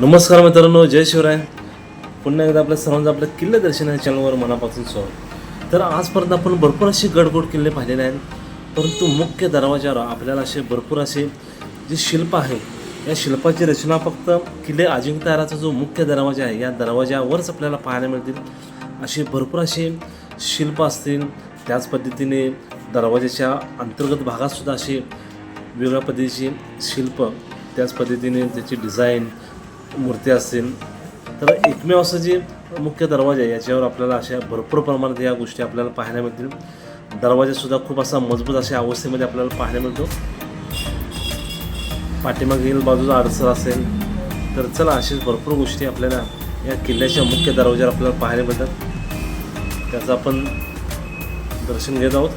नमस्कार मित्रांनो जय शिवराय. पुन्हा एकदा आपल्या सर्वांचं आपल्या किल्ले दर्शन या चॅनलवर मनापासून स्वागत. तर आजपर्यंत आपण भरपूर असे गडगोड किल्ले पाहिलेले आहेत परंतु मुख्य दरवाजावर आपल्याला असे भरपूर असे जे शिल्प आहे या शिल्पाची रचना फक्त किल्ले अजिंक्यताराचा जो मुख्य दरवाजा आहे या दरवाजावरच आपल्याला पाहायला मिळतील. असे भरपूर असे शिल्प असतील त्याच पद्धतीने दरवाजाच्या अंतर्गत भागातसुद्धा असे वेगळ्या पद्धतीचे शिल्प त्याच पद्धतीने त्याची डिझाईन मूर्ती असतील तर एकमेव असं जे मुख्य दरवाजा आहे याच्यावर आपल्याला अशा भरपूर प्रमाणात या गोष्टी आपल्याला पाहायला मिळतील. दरवाजासुद्धा खूप असा मजबूत अशा अवस्थेमध्ये आपल्याला पाहायला मिळतो. पाठीमागील बाजूला अडचण असेल तर चला अशीच भरपूर गोष्टी आपल्याला या किल्ल्याच्या मुख्य दरवाजावर आपल्याला पाहायला मिळतात. त्याचं आपण दर्शन घेत आहोत.